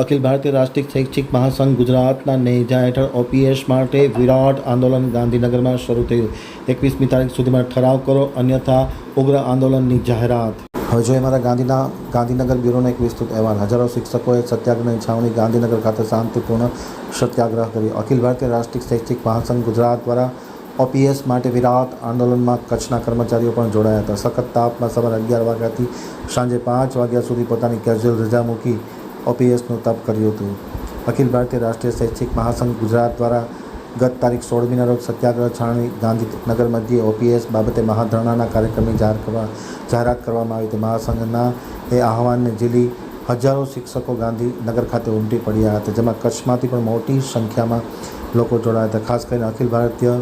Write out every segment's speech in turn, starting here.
અખિલ ભારતીય રાષ્ટ્રીય શૈક્ષિક મહાસંઘ ગુજરાતના નેજા હેઠળ ઓપીએસ માટે વિરાટ આંદોલન ગાંધીનગરમાં શરૂ થયું. એકવીસમી તારીખ સુધીમાં ઠરાવ કરો, અન્યથા ઉગ્ર આંદોલનની જાહેરાત. હવે જોઈએ મારા ગાંધીના ગાંધીનગર બ્યુરોનો એક વિસ્તૃત અહેવાલ. હજારો શિક્ષકોએ સત્યાગ્રહની છાવણી ગાંધીનગર ખાતે શાંતિપૂર્ણ સત્યાગ્રહ કર્યો. અખિલ ભારતીય રાષ્ટ્રીય શૈક્ષિક મહાસંઘ ગુજરાત દ્વારા ઓપીએસ માટે વિરાટ આંદોલનમાં કચ્છના કર્મચારીઓ પણ જોડાયા હતા. સખત તાપમાં સવારે અગિયાર વાગ્યાથી સાંજે પાંચ વાગ્યા સુધી પોતાની કેઝ્યુઅલ રજા મૂકી ઓપીએસનું તપ કર્યું હતું. અખિલ ભારતીય રાષ્ટ્રીય શૈક્ષિક મહાસંઘ ગુજરાત દ્વારા ગત તારીખ સોળમીના રોજ સત્યાગ્રહ છાવણી ગાંધીનગર મધ્યે ઓપીએસ બાબતે મહાધરણાના કાર્યક્રમની જાહેર કરવા, જાહેરાત કરવામાં આવી હતી. મહાસંઘના એ આહવાનને ઝીલી હજારો શિક્ષકો ગાંધીનગર ખાતે ઉમટી પડ્યા હતા, જેમાં કચ્છમાંથી પણ મોટી સંખ્યામાં લોકો જોડાયા હતા. ખાસ કરીને અખિલ ભારતીય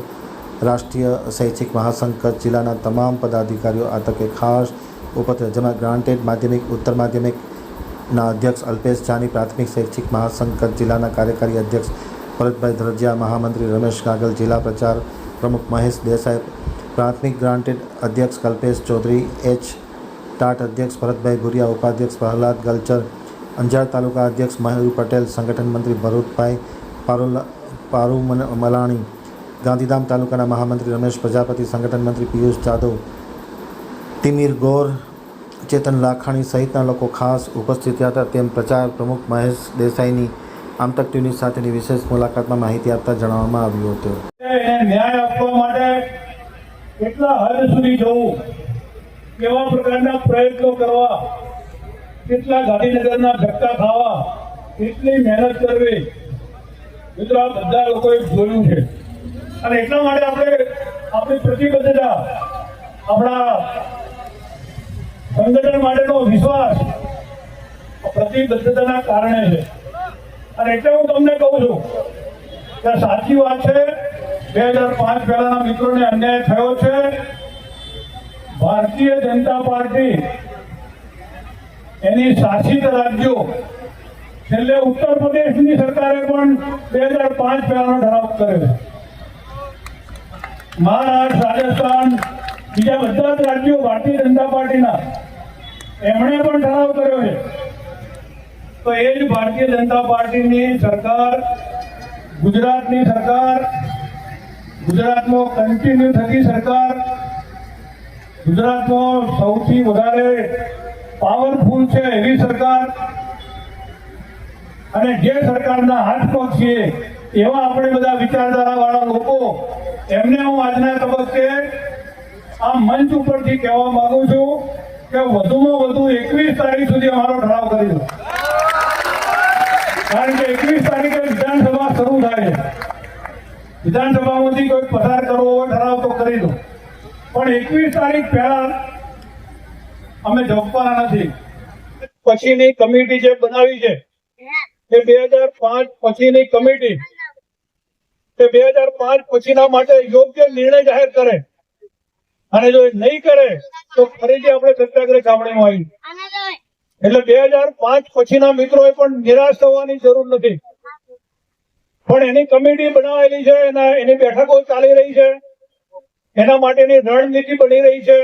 રાષ્ટ્રીય શૈક્ષિક મહાસંઘ કચ્છ જિલ્લાના તમામ પદાધિકારીઓ આ તકે ખાસ ઉપસ્થિત જેમાં ગ્રાન્ટેડ માધ્યમિક, ઉત્તર માધ્યમિકના અધ્યક્ષ અલ્પેશ જાની, પ્રાથમિક શૈક્ષિક મહાસંઘ કચ્છ જિલ્લાના કાર્યકારી અધ્યક્ષ ભરતભાઈ ધ્રજિયા, મહામંત્રી રમેશ કાગલ જિલ્લા પ્રચાર પ્રમુખ મહેશ દેસાઈ, પ્રાથમિક ગ્રાન્ટેડ અધ્યક્ષ કલ્પેશ ચૌધરી, એચ ટાટ અધ્યક્ષ ભરતભાઈ ભુરિયા, ઉપાધ્યક્ષ પ્રહલાદ ગલચર, અંજાર તાલુકા અધ્યક્ષ મયુર પટેલ, સંગઠન મંત્રી ભરૂતભાઈ પારુલા, પારુ મલાણી, ગાંધીધામ તાલુકાના મહામંત્રી રમેશ પ્રજાપતિ, સંગઠન મંત્રી પિયુષ જાદવ, તિમિર ગોર ચેતન લાખાણી સહિતના લોકો ખાસ ઉપસ્થિત રહ્યા હતા. તેમ પ્રચાર પ્રમુખ મહેશ દેસાઈની આમતક ટીવી સાથેની વિશેષ મુલાકાતમાં માહિતી આપતા જણાવવામાં આવ્યું હતું. ન્યાય આપવા માટે કેટલા હદ સુધી જવું કેવા પ્રકારના પ્રયત્નો કરવા, કેટલા ગાંધીનગરના ધક્કા ખાવા કેટલી મહેનત કરવી, મિત્રો બધા લોકોએ જોયું છે. અને એટલા માટે આપણે આપણી પ્રતિબદ્ધતા, આપણા સંગઠન માટેનો વિશ્વાસ પ્રતિબદ્ધતાના કારણે છે. અને એટલે હું તમને કહું છું કે સાચી વાત છે. બે હજાર પાંચ પહેલાના મિત્રોને અન્યાય થયો છે. ભારતીય જનતા પાર્ટી એની શાસિત રાજ્યો છેલ્લે ઉત્તર પ્રદેશની સરકારે પણ બે હજાર પાંચ પહેલાનો ઠરાવ કર્યો મહારાષ્ટ્ર, રાજસ્થાન, બીજા બધા જ રાજ્યો ભારતીય જનતા પાર્ટીના એમણે પણ ઠરાવ કર્યો છે. તો એ જ ભારતીય જનતા પાર્ટીની સરકાર, ગુજરાતની સરકાર ગુજરાતમાં કન્ટિન્યુ થતી સરકાર ગુજરાતમાં સૌથી વધારે પાવરફુલ છે એવી સરકાર. અને જે સરકારના હાથ પગ છીએ, એવા આપણે બધા વિચારધારાવાળા લોકો, એમને હું આજના તબક્કે આ મંચ ઉપરથી કહેવા માંગુ છું. કે વધુમાં વધુ એકવીસ તારીખ સુધી અમારો ઠરાવ કરી દો. કારણ કે એકવીસ તારીખે વિધાનસભા શરૂ થાય વિધાનસભામાંથી કોઈ પસાર કરવો હોય ઠરાવ તો કરી દો. પણ એકવીસ તારીખ પહેલા અમે જપવાના નથી. પછીની કમિટી જે બનાવી છે, એ બે હજાર પાંચ પછીની કમિટી. એ બે હજાર પાંચ પછીના માટે યોગ્ય નિર્ણય જાહેર કરે. અને જો નહીં કરે તો ફરીથી આપણે સત્યાગ્રહ છાવણીમાં આવી. એટલે બે હજાર પાંચ પછીના મિત્રોએ પણ નિરાશ થવાની જરૂર નથી. પણ એની કમિટી બનાવેલી છે, એના એની બેઠકો ચાલી રહી છે. એના માટેની રણનીતિ બની રહી છે.